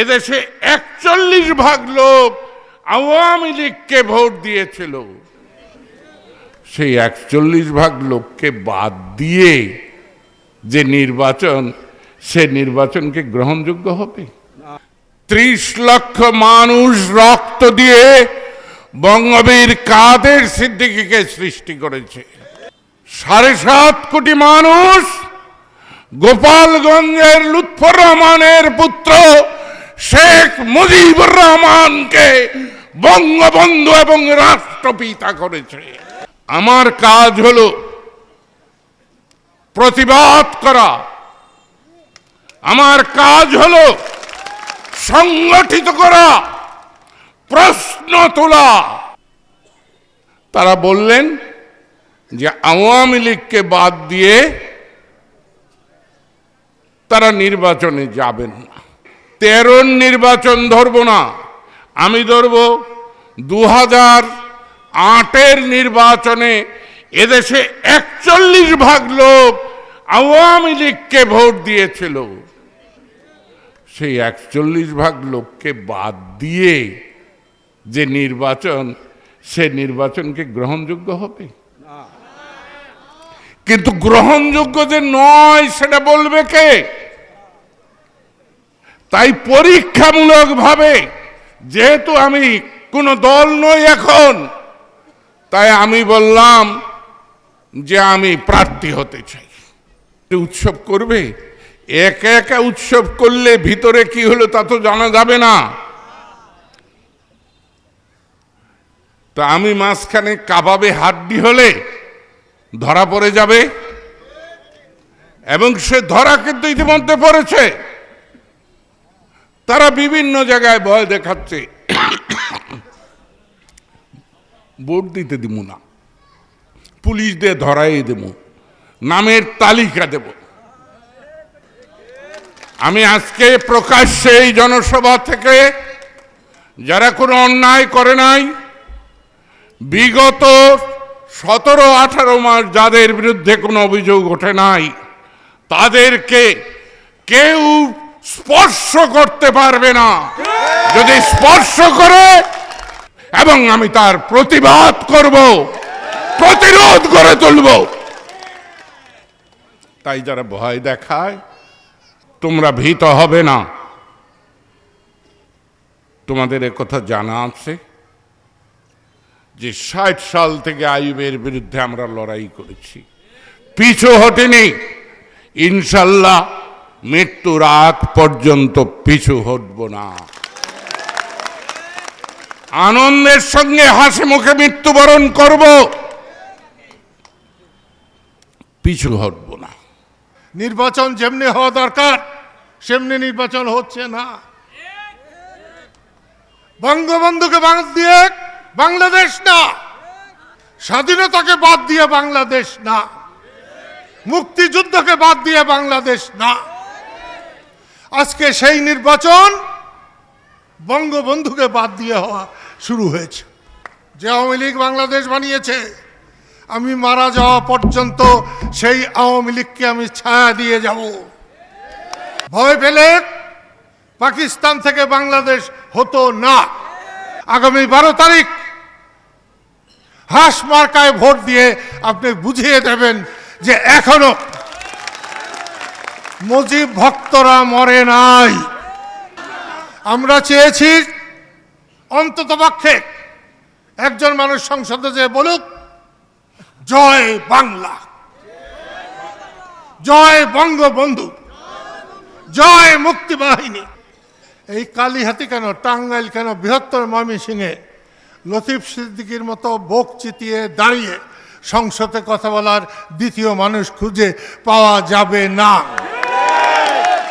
এদেশে একচল্লিশ ভাগ লোক আওয়ামী লীগকে ভোট দিয়েছিল। সেই একচল্লিশ ভাগ লোককে বাদ দিয়ে যে নির্বাচন, সে নির্বাচনকে গ্রহণযোগ্য হবে? ত্রিশ লক্ষ মানুষ রক্ত দিয়ে বঙ্গবীর কাদের সিদ্দিকীকে সৃষ্টি করেছে। সাড়ে সাত কোটি মানুষ গোপালগঞ্জের লুৎফর রহমানের পুত্র শেখ মুজিবুর রহমানকে বঙ্গবন্ধু এবং রাষ্ট্রপিতা করেছে। আমার কাজ হল প্রতিবাদ করা। আমার কাজ হল সংগঠিত করা, প্রশ্ন তোলা। তারা বললেন যে আওয়ামী লীগকে বাদ দিয়ে তারা নির্বাচনে যাবেন না। তেরোর নির্বাচন ধরব না। আমি ধরব দু হাজার আটের নির্বাচনে এদেশে একচল্লিশ ভাগ লোক আওয়ামী লীগকে ভোট দিয়েছিল। সেই একচল্লিশ ভাগ লোককে বাদ দিয়ে যে নির্বাচন, সে নির্বাচনকে গ্রহণযোগ্য হবে? কিন্তু গ্রহণযোগ্য যে নয়, সেটা বলবে কে? তাই পরীক্ষামূলক ভাবে যেহেতু আমি কোনো দল নই এখন, তাই আমি বললাম যে আমি প্রার্থী হতে চাই। উৎসব করবে, একা একা উৎসব করলে ভিতরে কি হলো তা তো জানা যাবে না। তা আমি মাঝখানে কাবাবে হাড্ডি হলে ধরা পড়ে যাবে, এবং সে ধরা কিন্তু ইতিমধ্যে পড়েছে। তারা বিভিন্ন জায়গায় ভয় দেখাচ্ছে। ভোট দিতে দিব না। পুলিশ দিয়ে ধরাই দেব নামের তালিকা দেব। আমি আজকে প্রকাশ্যে এই জনসভা থেকে যারা কোনো অন্যায় করে নাই, বিগত সতেরো, আঠারো মাস যাদের বিরুদ্ধে কোনো অভিযোগ ওঠে নাই, তাদেরকে কেউ স্পর্শ করতে পারবে না। যদি স্পর্শ করে, এবং আমি তার প্রতিবাদ করব, প্রতিরোধ করে তুলব। তাই যারা ভয় দেখায়, তোমরা ভীত হবে না। তোমাদের কথা জানা আছে যে ষাট সাল থেকে আইবের বিরুদ্ধে আমরা লড়াই করেছি। পিছু হটেনি। ইনশাল্লাহ মৃত্যুর আগ পর্যন্ত পিছু হটব না। আনন্দের সঙ্গে হাসি মুখে মৃত্যুবরণ করব। পিছু হটব না। নির্বাচন যেমনি হওয়া দরকার, সেমনি নির্বাচন হচ্ছে না। বঙ্গবন্ধুকে বাদ দিয়ে বাংলাদেশ না। স্বাধীনতাকে বাদ দিয়ে বাংলাদেশ না। মুক্তিযুদ্ধকে বাদ দিয়ে বাংলাদেশ না। আজকে সেই নির্বাচন বঙ্গবন্ধুকে বাদ দিয়ে হওয়া শুরু হয়েছে। যে আওয়ামী লীগ বাংলাদেশ বানিয়েছে, আমি মারা যাওয়া পর্যন্ত সেই আওয়ামী লীগকে আমি ছায়া দিয়ে যাব। ভয় পেলে পাকিস্তান থেকে বাংলাদেশ হতো না। আগামী বারো তারিখ হাঁস মার্কায় ভোট দিয়ে আপনি বুঝিয়ে দেবেন যে এখনও মুজিব ভক্তরা মরে নাই। আমরা চেয়েছি অন্তত পক্ষে একজন মানুষ সংসদে যে বলুক, জয় বাংলা। জয় বঙ্গবন্ধু। জয় মুক্তি বাহিনী। এই কালীহাতি কেন, টাঙ্গাইল কেন, বৃহত্তর ময়মনসিংহে? লতিফ সিদ্দিকির মতো বোক চিতিয়ে দাঁড়িয়ে সংসদে কথা বলার দ্বিতীয় মানুষ খুঁজে পাওয়া যাবে না।